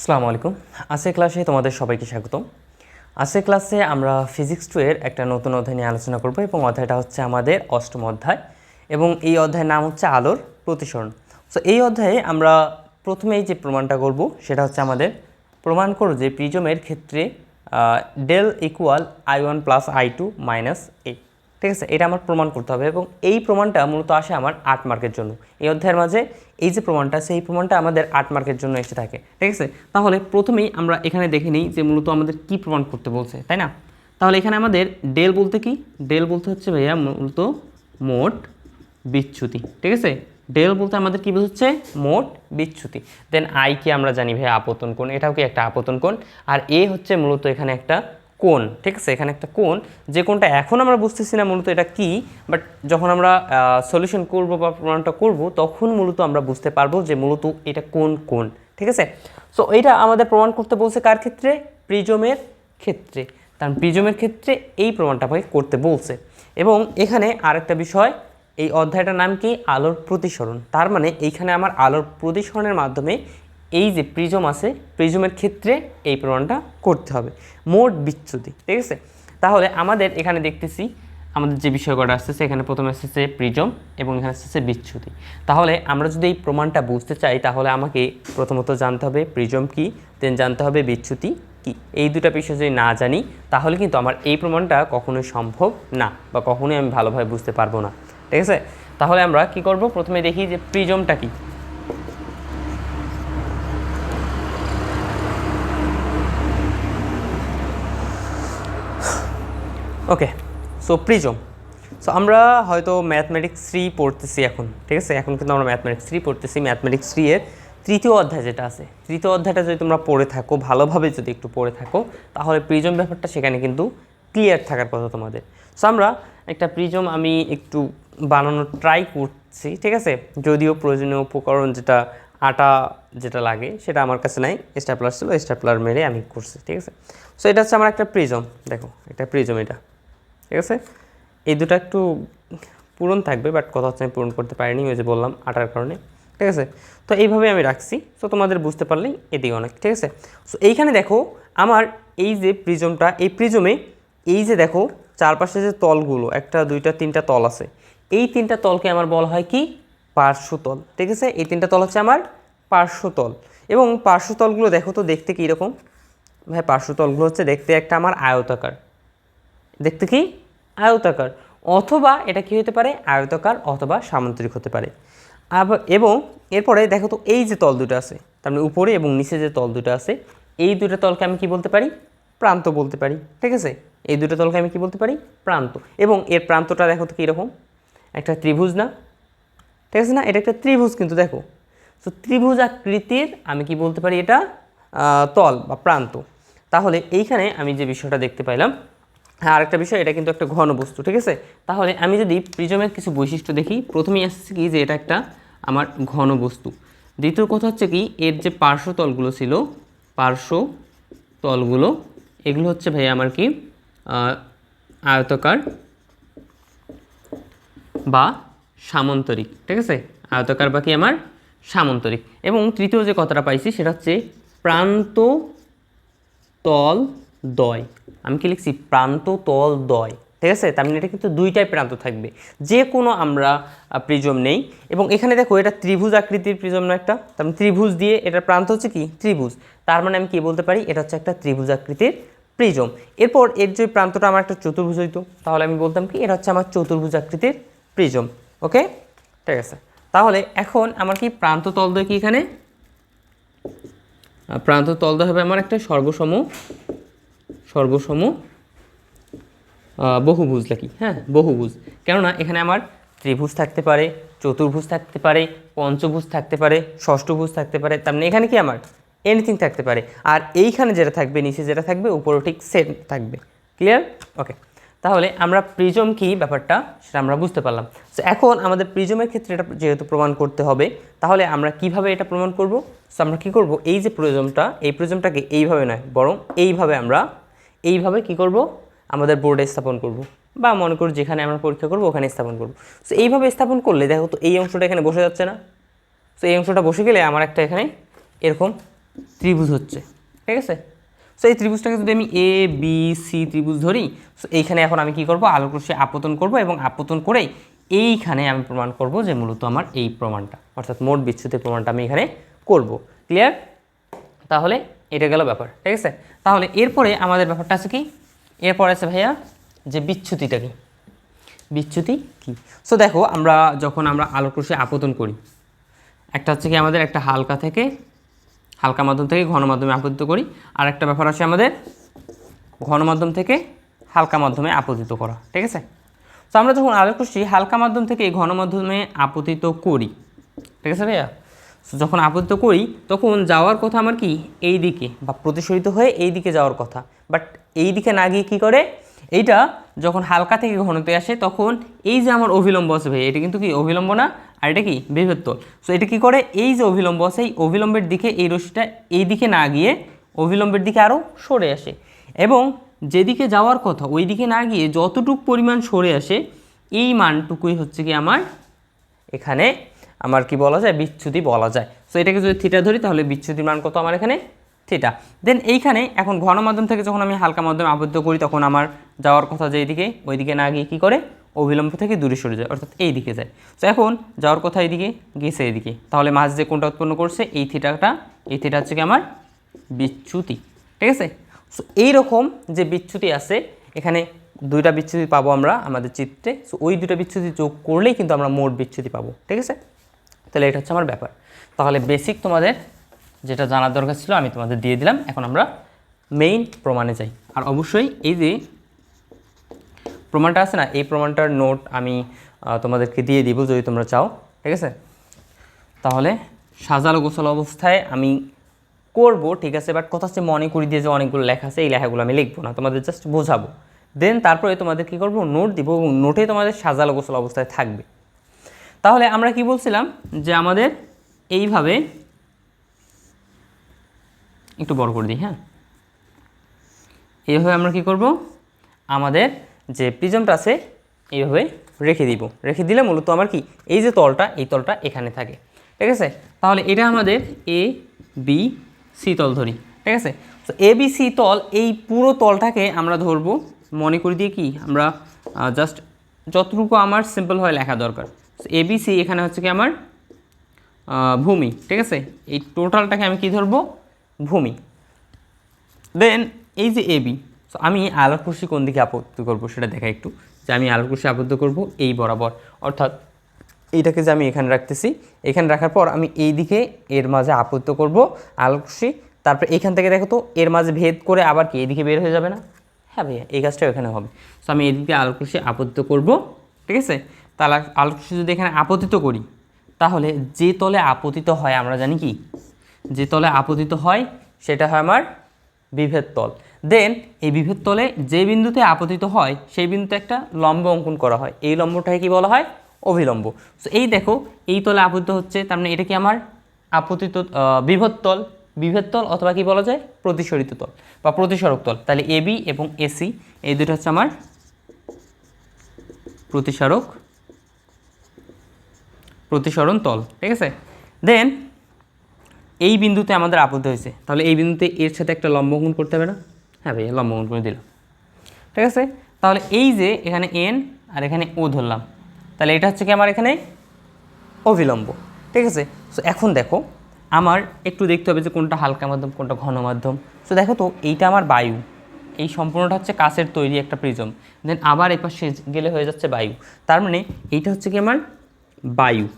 আসসালামু আলাইকুম। আজকের ক্লাসে তোমাদের সবাইকে স্বাগতম। আজকের ক্লাসে আমরা ফিজিক্স টু এর একটা নতুন অধ্যায় নিয়ে আলোচনা করব এবং অধ্যায়টা হচ্ছে আমাদের অষ্টম অধ্যায় এবং এই অধ্যায়ের নাম হচ্ছে আলোর প্রতিসরণ। সো এই অধ্যায়ে আমরা প্রথমেই যে প্রমাণটা করব সেটা হচ্ছে আমাদের প্রমাণ করো যে প্রিজমের ক্ষেত্রে del equal I one plus I two minus A ঠিক আছে? এটা আমার প্রমাণ করতে হবে এবং এই প্রমাণটা মূলত আসে আমার আট মার্কের জন্য। এই অধ্যায়ের মাঝে এই যে প্রমাণটা, সেই প্রমাণটা আমাদের আট মার্কের জন্য এসে থাকে, ঠিক আছে? তাহলে প্রথমেই আমরা এখানে দেখে নিই যে মূলত আমাদের কি প্রমাণ করতে বলছে, তাই না? তাহলে এখানে আমাদের ডেল বলতে কি? ডেল বলতে হচ্ছে ভাইয়া মূলত মোট বিচ্যুতি, ঠিক আছে? ডেল বলতে আমাদের কি বোঝাচ্ছে? মোট বিচ্যুতি। দেন আই কি আমরা জানি ভাই আপতন কোণ, এটাও কি একটা আপতন কোণ? আর এ হচ্ছে মূলত এখানে একটা কোণ, ঠিক আছে? এখানে একটা কোন যে কোনটা এখন আমরা বুঝতেছি না মূলত এটা কি বাট যখন আমরা সলিউশন করব বা প্রমাণটা করব, তখন মূলত আমরা বুঝতে পারব যে মূলত এটা কোন কোন ঠিক আছে? সো এটা আমাদের প্রমাণ করতে বলছে কার ক্ষেত্রে? প্রিজমের ক্ষেত্রে। কারণ প্রিজমের ক্ষেত্রে এই প্রমাণটা আমাকে করতে বলছে। এবং এখানে আরেকটা বিষয়, এই অধ্যায়টার নাম কি? আলোর প্রতিসরণ। তার মানে এইখানে আমার আলোর প্রতিসরণের মাধ্যমে এই যে প্রিজম আছে, প্রিজমের ক্ষেত্রে এই প্রমাণটা করতে হবে। মোট বিচ্যুতি, ঠিক আছে? তাহলে আমাদের এখানে দেখতেছি, আমাদের যে বিষয় কটা আসতেছে, এখানে প্রথমে আসতেছে প্রিজম এবং এখানে আসতেছে বিচ্যুতি। তাহলে আমরা যদি এই প্রমাণটা বুঝতে চাই, তাহলে আমাকে প্রথমত জানতে হবে প্রিজম কি দেন জানতে হবে বিচ্যুতি কি। এই দুটা বিষয় যদি না জানি, তাহলে কিন্তু আমার এই প্রমাণটা কখনোই সম্ভব না বা কখনোই আমি ভালোভাবে বুঝতে পারব না, ঠিক আছে? তাহলে আমরা কি করব? প্রথমে দেখি যে প্রিজমটা কি। ওকে সো প্রিজম সো আমরা হয়তো ম্যাথমেটিক্স থ্রি পড়তেছি এখন, ঠিক আছে? এখন কিন্তু আমরা ম্যাথমেটিক্স থ্রি পড়তেছি। ম্যাথমেটিক্স থ্রি এর তৃতীয় অধ্যায় যেটা আছে, তৃতীয় অধ্যায়টা যদি তোমরা পড়ে থাকো, ভালোভাবে যদি একটু পড়ে থাকো, তাহলে প্রিজম ব্যাপারটা সেখানে কিন্তু ক্লিয়ার থাকার কথা তোমাদের। সো আমরা একটা প্রিজম আমি একটু বানানোর ট্রাই করছি, ঠিক আছে? যদিও প্রয়োজনীয় উপকরণ যেটা আটা যেটা লাগে, সেটা আমার কাছে নাই। স্ট্যাপলার ছিল স্ট্যাপলার মেরে আমি করছি, ঠিক আছে? সো এটা হচ্ছে আমার একটা প্রিজম দেখো এটা প্রিজম এটা। ঠিক আছে? এই দুটো একটু পূরণ থাকবে বাট কথা হচ্ছে আমি পূরণ করতে পারিনি, ওই যে বললাম আটার কারণে, ঠিক আছে? তো এইভাবে আমি রাখছি তো তোমাদের বুঝতে পারলেই এদিকে অনেক, ঠিক আছে? সো এইখানে দেখো, আমার এই যে প্রিজমটা এই প্রিজমে এই যে দেখো, চারপাশে যে তলগুলো, একটা, দুইটা, তিনটা তল আছে, এই তিনটা তলকে আমার বলা হয় কি? পার্শ্বতল ঠিক আছে? এই তিনটা তল হচ্ছে আমার পার্শ্বতল এবং পার্শ্বতলগুলো দেখো তো দেখতে কীরকম? ভাই পার্শ্বতলগুলো হচ্ছে দেখতে একটা আমার আয়তাকার দেখতে কি? আয়তাকার। অথবা এটা কি হতে পারে? আয়তাকার অথবা সামান্তরিক হতে পারে। এবং এরপরে দেখো তো এই যে তল দুটো আছে, তার মানে উপরে এবং নিচে যে তল দুটো আছে, এই দুটো তলকে আমি কি বলতে পারি? প্রান্ত বলতে পারি। ঠিক আছে? এই দুটো তলকে আমি কি বলতে পারি? প্রান্ত। এবং এর প্রান্তটা দেখো তো কীরকম? একটা ত্রিভুজ না? ঠিক আছে না? এটা একটা ত্রিভুজ কিন্তু দেখো। তো ত্রিভুজ আকৃতির আমি কি বলতে পারি এটা? তল বা প্রান্ত। তাহলে এইখানে আমি যে বিষয়টা দেখতে পাইলাম হ্যাঁ আরেকটা বিষয়, এটা কিন্তু একটা ঘন বস্তু, ঠিক আছে? তাহলে আমি যদি প্রিজমের কিছু বৈশিষ্ট্য দেখি, প্রথমেই আসছে কি যে এটা একটা আমার ঘন বস্তু। দ্বিতীয় কথা হচ্ছে কি, এর যে পার্শ্বতলগুলো ছিল, পার্শ্ব তলগুলো, এগুলো হচ্ছে ভাই আমার কি আয়তকার বা সামন্তরিক, ঠিক আছে? আয়তাকার বাকি আমার? সামন্তরিক। এবং তৃতীয় যে কথাটা পাইছি, সেটা হচ্ছে প্রান্ত তল দয় আমি কি লিখছি? প্রান্ত তল দয়। ঠিক আছে? তার মানে এটা কিন্তু দুইটাই প্রান্ত থাকবে। যে কোনো আমরা প্রিজম নেই। এবং এখানে দেখো, এটা ত্রিভুজ আকৃতির প্রিজম না একটা। তার মানে ত্রিভুজ দিয়ে এটার প্রান্ত হচ্ছে কি? ত্রিভুজ। তার মানে আমি কি বলতে পারি? এটা হচ্ছে একটা ত্রিভুজ আকৃতির প্রিজম এরপর এর যে প্রান্তটা আমার একটা চতুর্ভুজ হইতো, তাহলে আমি বলতাম কি? এটা হচ্ছে আমার চতুর্ভুজ আকৃতির প্রিজম ওকে ঠিক আছে? তাহলে এখন আমার কি প্রান্ত তলদয় কি এখানে? প্রান্ত তলদয় হবে আমার একটা সর্বসম সর্বসম বহুভুজ নাকি হ্যাঁ বহুভুজ। কেননা এখানে আমার ত্রিভুজ থাকতে পারে, চতুর্ভুজ থাকতে পারে, পঞ্চভুজ থাকতে পারে, ষষ্ঠভুজ থাকতে পারে, তার মানে এখানে কি আমার? এনিথিং থাকতে পারে। আর এইখানে যেটা থাকবে, নিচে যেটা থাকবে উপরও ঠিক সেম থাকবে। ক্লিয়ার ওকে তাহলে আমরা প্রিজম কি ব্যাপারটা, সেটা আমরা বুঝতে পারলাম। তো এখন আমাদের প্রিজমের ক্ষেত্রে এটা যেহেতু প্রমাণ করতে হবে, তাহলে আমরা কীভাবে এটা প্রমাণ করব? সো আমরা কি করব? এই যে প্রিজমটা এই প্রিজমটাকে এইভাবে নয়, বরং এইভাবে আমরা এইভাবে কি করব? আমাদের বোর্ডে স্থাপন করব। বা মনে করো যেখানে আমরা পরীক্ষা করব, ওখানে স্থাপন করব। সো এইভাবে স্থাপন করলে, দেখো তো এই অংশটা এখানে বসে যাচ্ছে না। সো এই অংশটা বসে গেলে আমার একটা এখানে এরকম ত্রিভুজ হচ্ছে। ঠিক আছে? সো এই ত্রিভুজটাকে যদি আমি এ বি সি ত্রিভুজ ধরি সো এইখানে এখন আমি কি করব? আলোক রশ্মি আপতন করব এবং আপতন করেই এইখানে আমি প্রমাণ করব যে মূলত আমার এই প্রমাণটা, অর্থাৎ মোট বিচ্যুতির প্রমাণটা আমি এখানে করব। ক্লিয়ার তাহলে এটা গেল ব্যাপার, ঠিক আছে? তাহলে এরপরে আমাদের ব্যাপারটা আছে কি? এরপরে আছে ভাইয়া যে বিচ্যুতিটা কি? বিচ্যুতি কি? সো দেখো, আমরা যখন আমরা আলোক রশ্মি আপতন করি, একটা হচ্ছে কি আমাদের একটা হালকা থেকে, হালকা মাধ্যম থেকে ঘন মাধ্যমে আপতিত করি, আর একটা ব্যাপার আছে আমাদের ঘন মাধ্যম থেকে হালকা মাধ্যমে আপতিত করা, ঠিক আছে? তো আমরা যখন আলোক রশ্মি হালকা মাধ্যম থেকে ঘন মাধ্যমে আপতিত করি, ঠিক আছে ভাইয়া? যখন আপতিত করি, তখন যাওয়ার কথা আমার কি? এই দিকে, বা প্রতিসরিত হয়ে এই দিকে যাওয়ার কথা। বাট এই দিকে না গিয়ে কী করে? এইটা যখন হালকা থেকে ঘনতে আসে, তখন এই যে আমার অভিলম্ব আছে ভাই, এটা কিন্তু কি অভিলম্ব না? আর এটা কি? বৃহত্তল সো এটা কি করে? এই যে অভিলম্ব আছে, এই অভিলম্বের দিকে এই রশ্মিটা এই দিকে না গিয়ে অভিলম্বের দিকে আরও সরে আসে। এবং যেদিকে যাওয়ার কথা, ওই দিকে না গিয়ে যতটুক পরিমাণ সরে আসে, এই মানটুকুই হচ্ছে কি আমার এখানে আমার কি বলা যায়? বিচ্ছুতি বলা যায়। সো এটাকে যদি থিটা ধরি, তাহলে বিচ্ছুতির মান কত আমার এখানে? থিটা দেন এইখানে এখন ঘন মাধ্যম থেকে যখন আমি হালকা মাধ্যমে আবদ্ধ করি, তখন আমার যাওয়ার কথা যে এইদিকে ওইদিকে না গিয়ে কী করে? অবিলম্ব থেকে দূরে সরে যায়, অর্থাৎ এই দিকে যায়। তো এখন যাওয়ার কথা এইদিকে, গেছে এইদিকে। তাহলে মাঝ যে কোনটা উৎপন্ন করছে, এই থিটাটা এই থিটা হচ্ছে কি আমার? বিচ্যুতি। ঠিক আছে? সো এইরকম যে বিচ্যুতি আছে, এখানে দুইটা বিচ্যুতি পাবো আমরা আমাদের চিত্রে। সো ওই দুটো বিচ্যুতি যোগ করলেই কিন্তু আমরা মোট বিচ্যুতি পাবো। ঠিক আছে? তাহলে এটা হচ্ছে আমার ব্যাপার। তাহলে বেসিক তোমাদের যেটা জানার দরকার ছিল আমি তোমাদের দিয়ে দিলাম। এখন আমরা মেইন প্রমাণে যাই। আর অবশ্যই এই যে প্রমাণটা আছে না, এই প্রমাণটার নোট আমি তোমাদেরকে দিয়ে দিব যদি তোমরা চাও। ঠিক আছে? তাহলে সাজালো গোছালো অবস্থায় আমি করব, ঠিক আছে? বাট কথা হচ্ছে মনে করি দিয়ে যে অনেকগুলো লেখা আছে, এই লেখাগুলো আমি লিখব না। তোমাদের জাস্ট বোঝাবো। দেন তারপরে তোমাদের কী করব? নোট দিব এবং নোটে তোমাদের সাজালো গোছালো অবস্থায় থাকবে। তাহলে আমরা কি বলছিলাম? যে আমাদের এইভাবে একটু বড় করে দিই হ্যাঁ? এইভাবে আমরা কি করব? আমাদের যে প্রিজমটা আছে, এইভাবে রেখে দিব। রেখে দিলে মূলত আমার কি? এই যে তলটা, এই তলটা এখানে থাকে। ঠিক আছে? তাহলে এটা আমাদের এ বি সি তল ধরি। ঠিক আছে? তো এ বি সি তল, এই পুরো তলটাকে আমরা ধরবো। মনে করি দিয়ে কি? আমরা জাস্ট যতটুকু আমার সিম্পল হয় লেখা দরকার। এ বি সি এখানে হচ্ছে কি আমার ভূমি, ঠিক আছে? এই টোটালটাকে আমি কি ধরবো? ভূমি। দেন এই যে এবি সো আমি আলোক রশ্মি কোন দিকে আপত্ত করব সেটা দেখা একটু। যে আমি আলোক রশ্মি আবদ্ধ করব এই বরাবর। অর্থাৎ, এইটাকে যে আমি এখানে রাখতেছি, এখানে রাখার পর আমি এই দিকে এর মাঝে আপত্ত করব আলোক রশ্মি তারপর এখান থেকে দেখো তো, এর মাঝে ভেদ করে আবার কি, এদিকে বের হয়ে যাবে না? হ্যাঁ ভাইয়া, এই কাজটা এখানে হবে। সো আমি এদিকে আলোক রশ্মি আপত্ত করব, ঠিক আছে? তাহলে আলোক যদি এখানে আপতিত করি, তাহলে যে তলে আপতিত হয় আমরা জানি কি? যে তলে আপতিত হয়, সেটা হয় আমার বিভেদ তল। দেন এই বিভেদ তলে যে বিন্দুতে আপতিত হয়, সেই বিন্দুতে একটা লম্ব অঙ্কন করা হয়। এই লম্বটাকে কি বলা হয়? অভিলম্ব। সো এই দেখো, এই তলে আপতিত হচ্ছে, তার মানে এটা কি আমার আপতিত বিভেদ তল? বিভেদ তল অথবা কি বলা যায়? প্রতিসরিত তল বা প্রতিসরক তল। তাহলে এবি এবং এসি এই দুটো হচ্ছে আমার প্রতিসারক প্রতিসরণ তল, ঠিক আছে? দেন এই বিন্দুতে আমাদের আপত্তি হয়েছে। তাহলে এই বিন্দুতে এর সাথে একটা লম্বগুণ করতে হবে না? হ্যাঁ ভাইয়া লম্বগুণ করে দিলাম। ঠিক আছে? তাহলে এই যে এখানে এন আর এখানে ও ধরলাম, তাহলে এটা হচ্ছে কি আমার এখানে? অবিলম্ব ঠিক আছে? সো এখন দেখো, আমার একটু দেখতে হবে যে কোনটা হালকা মাধ্যম, কোনটা ঘন মাধ্যম। সো দেখো তো, এইটা আমার বায়ু। এই সম্পূর্ণটা হচ্ছে কাচের তৈরি একটা প্রিজম দেন আবার এপাশে গেলে হয়ে যাচ্ছে বায়ু। তার মানে এইটা হচ্ছে কি আমার বায়ু।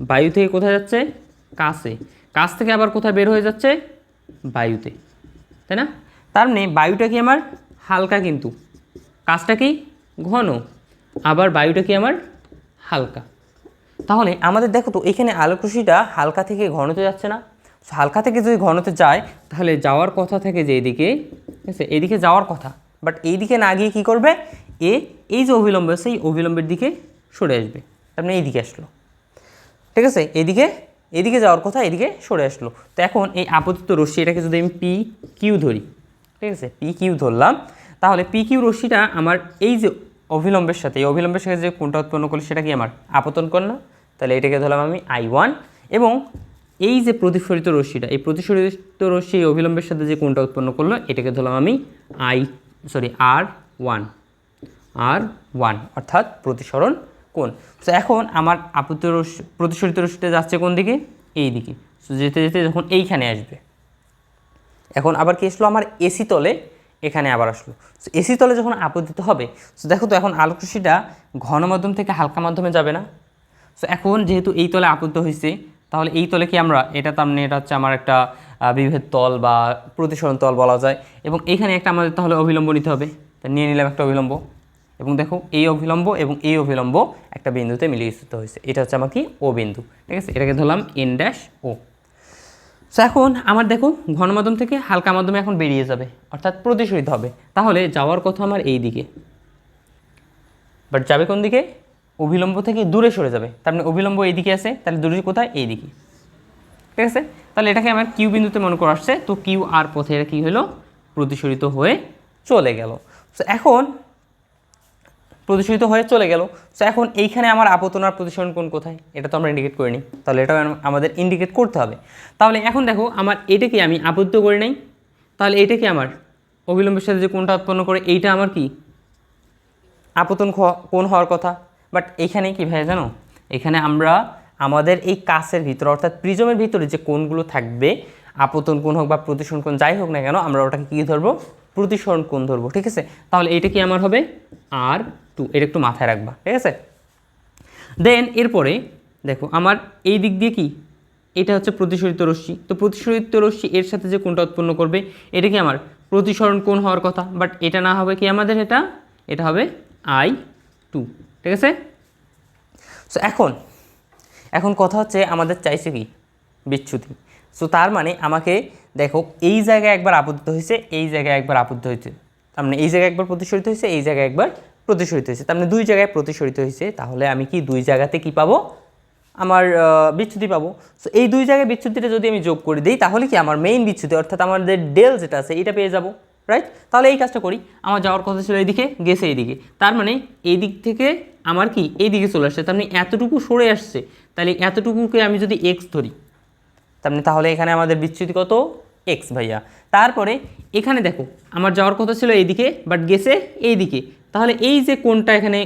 বায়ু থেকে কোথায় যাচ্ছে? কাছে। কাছ থেকে আবার কোথায় বের হয়ে যাচ্ছে? বায়ুতে। তাই না? তার মানে বায়ুটা কি আমার? হালকা কিন্তু। কাজটা কি? ঘন। আবার বায়ুটা কি আমার? হালকা। তাহলে আমাদের দেখো তো, এখানে আলোকরশ্মিটা হালকা থেকে ঘনতে যাচ্ছে না। হালকা থেকে যদি ঘনতে যায়, তাহলে যাওয়ার কথা থেকে যে এদিকে, ঠিক আছে? এদিকে যাওয়ার কথা। বাট এইদিকে না গিয়ে কী করবে? এ, এই যে অবিলম্ব সেই অবিলম্বের দিকে সরে আসবে। মানে এইদিকে আসলো। ঠিক আছে? এদিকে এদিকে যাওয়ার কথা এদিকে সরে আসলো। তো এখন এই আপতিত রশ্মি, এটাকে যদি আমি পি কিউ ধরি, ঠিক আছে? পি কিউ ধরলাম। তাহলে পি কিউ রশ্মিটা আমার এই যে অবিলম্বের সাথে, এই অবিলম্বের সাথে যে কোনটা উৎপন্ন করলে, সেটা কি আমার আপতন কর না তাহলে এটাকে ধরলাম আমি আই ওয়ান এবং এই যে প্রতিফলিত রশ্মিটা, এই প্রতিফলিত রশ্মি, এই অবিলম্বের সাথে যে কোনটা উৎপন্ন করল, এটাকে ধরলাম আমি I sorry R one R one অর্থাৎ প্রতিসরণ কোণ তো এখন আমার আপত্ত রশ্মি, প্রতিসরিত রশ্মিটা যাচ্ছে কোন দিকে? এই দিকে। তো যেতে যেতে যখন এইখানে আসবে, এখন আবার কি আসলো? আমার এসি তলে এখানে আবার আসলো। তো এসি তলে যখন আপতিত হবে তো দেখো তো এখন আলোকরশ্মিটা ঘন মাধ্যম থেকে হালকা মাধ্যমে যাবে না। তো এখন যেহেতু এই তলে আপত্ত হয়েছে, তাহলে এই তলে কি আমরা, এটা তার মানে এটা হচ্ছে আমার একটা বিভেদ তল বা প্রতিসরণ তল বলা যায়। এবং এখানে একটা আমাদের তাহলে অবিলম্ব নিতে হবে। তা নিয়ে নিলাম একটা অবিলম্ব এবং দেখো এই অবিলম্ব এবং এই অবিলম্ব একটা বিন্দুতে মিলিত হয়েছে। এটা হচ্ছে আমার কি ও বিন্দু। ঠিক আছে? এটাকে ধরলাম এন ড্যাশ ও সো এখন আমার দেখো ঘন মাধ্যম থেকে হালকা মাধ্যমে এখন বেরিয়ে যাবে, অর্থাৎ প্রতিশোধিত হবে। তাহলে যাওয়ার কথা আমার এই দিকে। বাট যাবে কোন দিকে? অভিলম্ব থেকে দূরে সরে যাবে। তার মানে অভিলম্ব এই দিকে আছে, তাহলে দূরে কোথায়? এই দিকে। ঠিক আছে? তাহলে এটাকে আমার কিউ বিন্দুতে মনে করে আসছে। তো কিউ আর পথে এটা কী হলো? প্রতিসরিত হয়ে চলে গেল। সো এখন প্রতিশোধিত হয়ে চলে গেল। সো এখন এইখানে আমার আপতন আর কোন কোথায়? এটা তো আমরা ইন্ডিকেট করিনি। তাহলে এটা আমাদের ইন্ডিকেট করতে হবে। তাহলে এখন দেখো, আমার এটাকে আমি আপত্ত করে নেই। তাহলে এটা কি আমার অবিলম্বের সাথে যে কোনটা উৎপন্ন করে, এইটা আমার কি? আপতন কোন হওয়ার কথা। বাট এইখানে কি ভাই জানো? এখানে আমরা আমাদের এই কাছের ভিতরে, অর্থাৎ প্রিজমের ভিতরে যে কোনগুলো থাকবে, আপতন কোন হোক বা প্রতিসরণ কোন যাই হোক না কেন, আমরা ওটাকে কী ধরবো? প্রতিসরণ কোণ ধরবো, ঠিক আছে? তাহলে এইটা কি আমার হবে? আর টু এটা একটু মাথায় রাখবা, ঠিক আছে? দেন এরপরে দেখো, আমার এই দিক দিয়ে কি? এটা হচ্ছে প্রতিসরিত রশ্মি। তো প্রতিসরিত রশ্মি, এর সাথে যে কোনটা উৎপন্ন করবে, এটা কি আমার প্রতিসরণ কোণ হওয়ার কথা? বাট এটা না হবে কি আমাদের এটা? এটা হবে আই টু ঠিক আছে? সো এখন এখন কথা হচ্ছে আমাদের চাইছে কি? বিচ্যুতি। সো তার মানে আমাকে, দেখো, এই জায়গায় একবার আবদ্ধ হয়েছে, এই জায়গায় একবার আবদ্ধ হয়েছে। তার মানে এই জায়গায় একবার প্রতিসরিত হয়েছে, এই জায়গায় একবার প্রতিসরিত হয়েছে। তার মানে দুই জায়গায় প্রতিসরিত হয়েছে। তাহলে আমি কি দুই জায়গাতে কি পাবো? আমার বিচ্ছুতি পাবো। সো এই দুই জায়গায় বিচ্ছুতিটা যদি আমি যোগ করে দিই, তাহলে কি আমার মেইন বিচ্ছুতি অর্থাৎ আমাদের ডেল যেটা আছে, এটা পেয়ে যাব রাইট তাহলে এই কাজটা করি। আমার যাওয়ার কথা ছিল এইদিকে, গেছে এইদিকে। তার মানে এই দিক থেকে আমার কি? এই দিকে চলে আসছে। তার মানে এতটুকু সরে আসছে। তাহলে এতটুকুকে আমি যদি এক্স ধরি, তার মানে তাহলে এখানে আমাদের বিচ্যুতি কত? এক্স ভাইয়া। তারপরে এখানে দেখো, আমার যাওয়ার কথা ছিল এইদিকে বাট গেছে এইদিকে। তাহলে এই যে কোনটা এখানে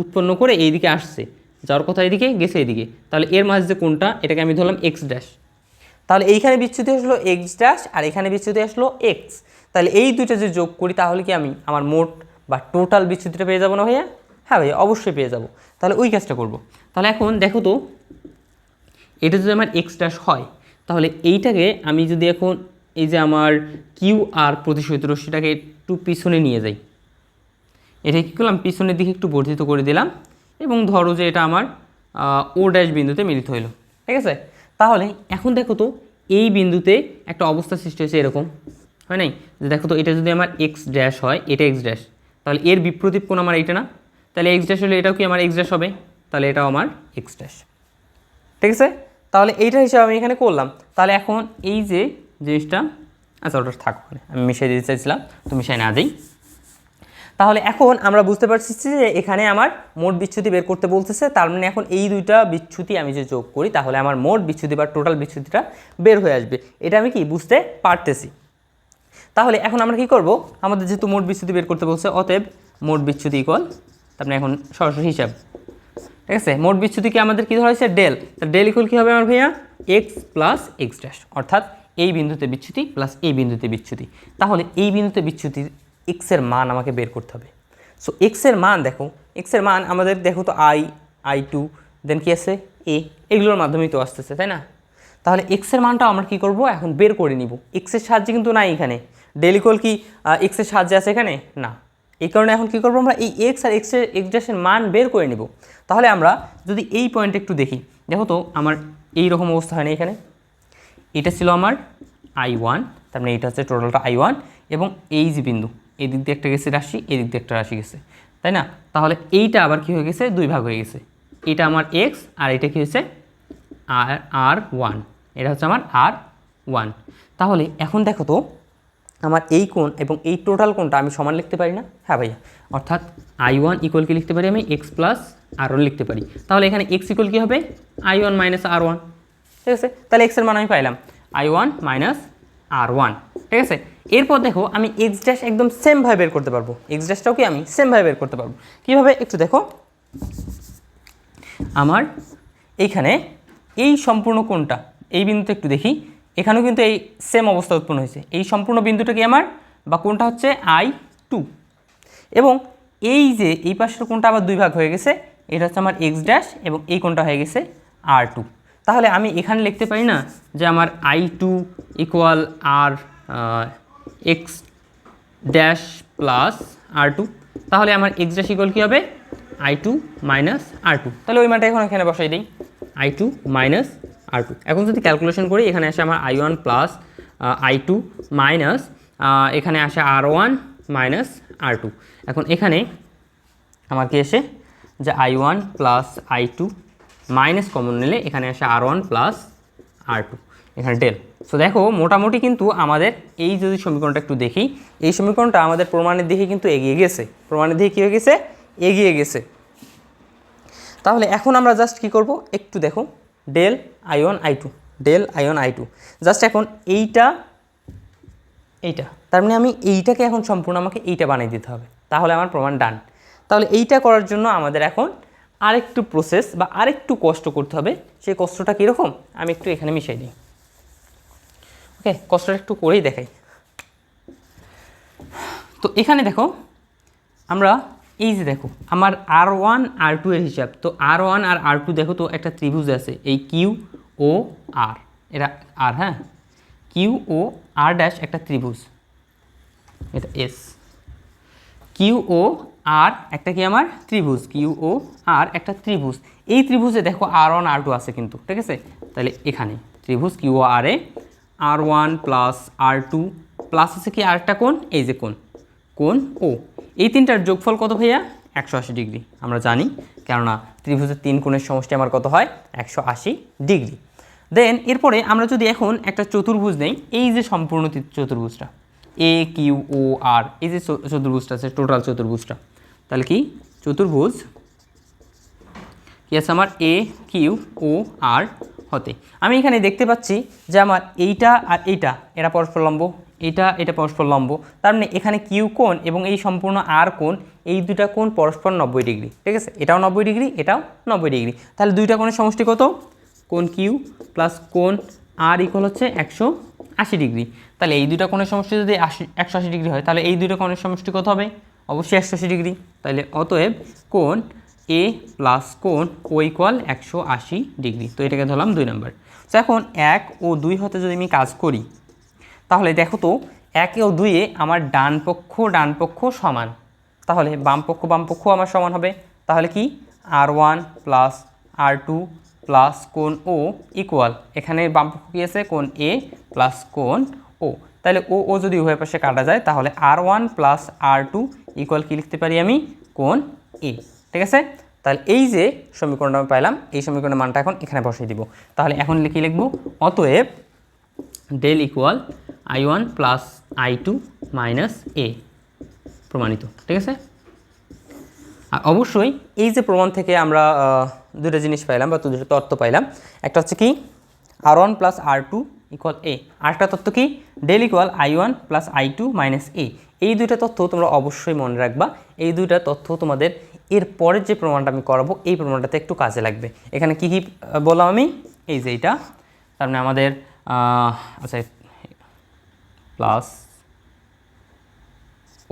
উৎপন্ন করে এইদিকে আসছে, যাওয়ার কথা এদিকে, গেছে এদিকে, তাহলে এর মাঝে যে কোনটা এটাকে আমি ধরলাম এক্স ড্যাশ তাহলে এইখানে বিচ্ছুতি আসলো এক্স ড্যাশ আর এখানে বিচ্ছুতি আসলো এক্স তাহলে এই দুইটা যে যোগ করি, তাহলে কি আমি আমার মোট বা টোটাল বিচ্যুতিটা পেয়ে যাব না ভাইয়া? হ্যাঁ ভাইয়া, অবশ্যই পেয়ে যাব। তাহলে ওই কাজটা করব। তাহলে এখন দেখো তো, এটা যদি আমার এক্স ড্যাশ হয়, তাহলে এইটাকে আমি যদি এখন এই যে আমার কিউ আর প্রতিশোধিত রশ্মিটাকে একটু পিছনে নিয়ে যাই এটা কী করলাম? পিছনের দিকে একটু বর্ধিত করে দিলাম এবং ধরো যে এটা আমার ও ড্যাশ বিন্দুতে মিলিত হইল। ঠিক আছে? তাহলে এখন দেখো তো, এই বিন্দুতে একটা অবস্থা সৃষ্টি হয়েছে এরকম। হয় নাই? যে দেখো তো, এটা যদি আমার এক্স ড্যাশ হয়, এটা এক্স ড্যাশ তাহলে এর বিপ্রতীপ কোণ আমার এইটা না? তাহলে এক্স ড্যাশ হলে এটাও কি আমার এক্স ড্যাশ হবে? তাহলে এটাও আমার এক্স ড্যাশ ঠিক আছে? তাহলে এইটা হিসাবে আমি এখানে করলাম। তাহলে এখন এই যে জিনিসটা আচ্ছা ওটা থাক, আমি মিশিয়ে দিতে চাইছিলাম। তো মিশাই না দিই। তাহলে এখন আমরা বুঝতে পারছি যে এখানে আমার মোট বিচ্ছুতি বের করতে বলতেছে, তার মানে এখন এই দুইটা বিচ্যুতি আমি যে যোগ করি, তাহলে আমার মোট বিচ্ছুতি বা টোটাল বিচ্ছুতিটা বের হয়ে আসবে। এটা আমি কি বুঝতে পারতেছি? তাহলে এখন আমরা কি করব? আমাদের যেহেতু মোট বিচ্ছুতি বের করতে বলছে, অতএব মোট বিচ্ছুতি ইকুয়াল, তার মানে এখন সরাসরি হিসাব। ঠিক আছে? মোট বিচ্যুতি কি আমাদের কি ধরা হয়েছে? ডেল। তা ডেল ইকুয়াল কী হবে আমার ভাইয়া? এক্স প্লাস এক্স ড্যাশ অর্থাৎ এই বিন্দুতে বিচ্ছুতি প্লাস এই বিন্দুতে বিচ্ছুতি তাহলে এই বিন্দুতে বিচ্যুতির এক্সের মান আমাকে বের করতে হবে। সো এক্সের মান দেখো এক্সের মান আমাদের দেখো তো আই আই টু দেন কি আছে? এ এগুলোর মাধ্যমেই তো আসতেছে, তাই না? তাহলে এক্সের মানটা আমরা কি করব? এখন বের করে নিব। এক্সের সাহায্যে কিন্তু নাই এখানে। ডেলিকল কি এক্সের সাহায্যে আছে এখানে? না। এই কারণে এখন কি করব আমরা? এই এক্স আর এক্সের এক্স ড্যাশের মান বের করে নিব। তাহলে আমরা যদি এই পয়েন্টে একটু দেখি। দেখো তো, আমার এই রকম অবস্থা হয় না এখানে। এটা ছিল আমার আই ওয়ান তার মানে এটা হচ্ছে টোটালটা আই ওয়ান এবং এই যে বিন্দু। এই দিক দিয়ে একটা গেছে রাশি এই দিক দিয়ে একটা রাশি গেছে। তাই না? তাহলে এইটা আবার কি হয়ে গেছে? দুই ভাগ হয়ে গেছে। এটা আমার এক্স আর এটা কি হয়েছে? আর আর ওয়ান এটা হচ্ছে আমার আর ওয়ান তাহলে এখন দেখো তো, আমার এই কোণ এবং এই টোটাল কোণটা আমি সমান লিখতে পারি না? হ্যাঁ ভাইয়া। অর্থাৎ আই ওয়ান ইকুয়াল কি লিখতে পারি আমি? এক্স প্লাস আর ওয়ান লিখতে পারি। তাহলে এখানে এক্স ইকুয়াল কী হবে? I one minus R one ঠিক আছে? তাহলে এক্সের মান আমি পাইলাম। I one minus R one ঠিক আছে? এরপর দেখো আমি এক্স ড্যাশ একদম সেমভাবে বের করতে পারব। এক্স ড্যাশটাও কি আমি সেমভাবে বের করতে পারব। কীভাবে? একটু দেখো। আমার এইখানে এই সম্পূর্ণ কোনটা এই বিন্দুতে একটু দেখি। এখানেও কিন্তু এই সেম অবস্থা উৎপন্ন হয়েছে। এই সম্পূর্ণ বিন্দুটা কি আমার? বা কোনটা হচ্ছে আই টু এবং এই যে এই পাশের কোনটা আবার দুই ভাগ হয়ে গেছে, এটা হচ্ছে আমার এক্স ড্যাশ এবং এই কোনটা হয়ে গেছে আর টু তাহলে আমি এখানে লিখতে পারি না যে আমার I two equal R X dash plus R two তাহলে আমার এক্স ড্যাশ ইকুয়াল কী হবে? I two minus R two তাহলে ওই মানটা এখন এখানে বসাই দিই। I two minus R two এখন যদি ক্যালকুলেশন করি, এখানে আসে আমার I one plus I two minus এখানে আসে R one minus R two এখন এখানে আমার কি এসে যে I one plus I two minus common নিলে এখানে আসে R one plus R two এখানে ডেল সো দেখো, মোটামুটি কিন্তু আমাদের এই যদি সমীকরণটা একটু দেখি, এই সমীকরণটা আমাদের প্রমাণের দিকে কিন্তু এগিয়ে গেছে। প্রমাণের দিকে কী হয়ে গেছে? এগিয়ে গেছে। তাহলে এখন আমরা জাস্ট কি করব? একটু দেখো del I one I two del I one I two just এখন এইটা এইটা। তার মানে আমি এইটাকে এখন সম্পূর্ণ আমাকে এইটা বানিয়ে দিতে হবে। তাহলে আমার প্রমাণ ডান তাহলে এইটা করার জন্য আমাদের এখন আরেকটু প্রসেস বা আরেকটু কষ্ট করতে হবে। সেই কষ্টটা কীরকম? আমি একটু এখানে মিশাই দিই। ওকে কষ্টটা একটু করেই দেখাই। তো এখানে দেখো, আমরা এই যে দেখো, আমার আর ওয়ান আর টু এর হিসাব। তো আর ওয়ান আর আর টু দেখো তো একটা ত্রিভুজ আছে, এই কিউ ও আর এটা আর হ্যাঁ? কিউ ও আর ড্যাশ একটা ত্রিভুজ। এটা এস কিউ ও আর একটা কি আমার? ত্রিভুজ। কিউ ও আর একটা ত্রিভুজ। এই ত্রিভুজে দেখো আর ওয়ান আর টু আছে কিন্তু, ঠিক আছে? তাহলে এখানে ত্রিভুজ Q O R A R one plus R two, plus আছে কি আরেকটা কোণ? এই যে কোণ। কোণ ও। এই তিনটার যোগফল কত ভাইয়া? একশো আশি ডিগ্রি। আমরা জানি, কেননা ত্রিভুজের তিন কোণের সমষ্টি আমার কত হয়? একশো আশি ডিগ্রি। দেন, এরপরে আমরা যদি এখন একটা চতুর্ভুজ নেই, এই যে সম্পূর্ণ চতুর্ভুজটা, এ, কিউ, ও, আর, এই যে চতুর্ভুজটা আছে, টোটাল চতুর্ভুজটা, তাহলে কি? চতুর্ভুজ কি আছে আমার? এ, কিউ, ও, আর হতে। আমি এখানে দেখতে পাচ্ছি যে আমার এইটা আর এইটা এরা পরস্পর লম্ব, এটা এটা পরস্পর লম্ব, তার মানে এখানে কিউ কোণ এবং এই সম্পূর্ণ আর কোণ, এই দুটা কোণ পরস্পর নব্বই ডিগ্রি, ঠিক আছে? এটাও নব্বই ডিগ্রি, এটাও নব্বই ডিগ্রি। তাহলে দুইটা কোণের সমষ্টি কত? কোণ কিউ প্লাস কোণ আর ইকুয়াল হচ্ছে একশো আশি ডিগ্রি। তাহলে এই দুটা কোণের সমষ্টি যদি আশি, একশো আশি ডিগ্রি হয়, তাহলে এই দুটো কোণের সমষ্টি কত হবে? অবশ্যই একশো আশি ডিগ্রি। তাহলে অতএব কোণ এ প্লাস কোণ ও ইকুয়াল একশো আশি ডিগ্রি। তো এটাকে ধরলাম দুই নম্বর। তো এখন এক ও দুই হতে যদি আমি কাজ করি, তাহলে দেখো তো একে ও দুইয়ে আমার ডান পক্ষ ডান পক্ষ সমান। তাহলে বাম পক্ষ বাম পক্ষ আমার সমান হবে। তাহলে কি? R one plus R two plus কোণ ও ইকুয়াল এখানে বাম পক্ষ কী আছে? কোণ এ প্লাস কোণ ও তাহলে ও ও যদি উভয় পাশে কাটা যায়, তাহলে R one plus R two equal কী লিখতে পারি আমি? কোণ এ ঠিক আছে? তাহলে এই যে সমীকরণটা আমি পাইলাম, এই সমীকরণের মানটা এখন এখানে বসিয়ে দিব। তাহলে এখন কি লিখব? অতএব del equal I one plus I two minus A প্রমাণিত, ঠিক আছে? আর অবশ্যই এই যে প্রমাণ থেকে আমরা দুটো জিনিস পাইলাম বা দুটো তত্ত্ব পাইলাম। একটা হচ্ছে কি? R one plus R two equal A আরেকটা তত্ত্ব কি? Del equal I one plus I two minus A এই দুইটা তথ্য তোমরা অবশ্যই মনে রাখবা। এই দুইটা তথ্য তোমাদের এর পরের যে প্রমাণটা আমি করাবো, এই প্রমাণটাতে একটু কাজে লাগবে। এখানে কি কি বললাম আমি? এই যে এইটা। তার মানে আমাদের আচ্ছা প্লাস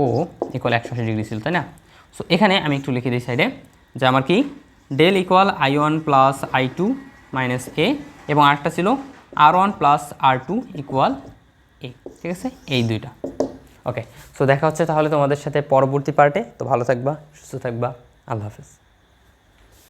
ও ইকুয়াল একশো আশি ডিগ্রি ছিল, তাই না? সো এখানে আমি একটু লিখে দিই সাইডে যে আমার কি? Del equal I one plus I two minus A এবং আরেকটা ছিল R one plus R two equal A ঠিক আছে? এই দুইটা। ওকে সো দেখা হচ্ছে তাহলে তোমাদের সাথে পরবর্তী পার্টে তো ভালো থাকবা, সুস্থ থাকবা। আল্লাহ হাফেজ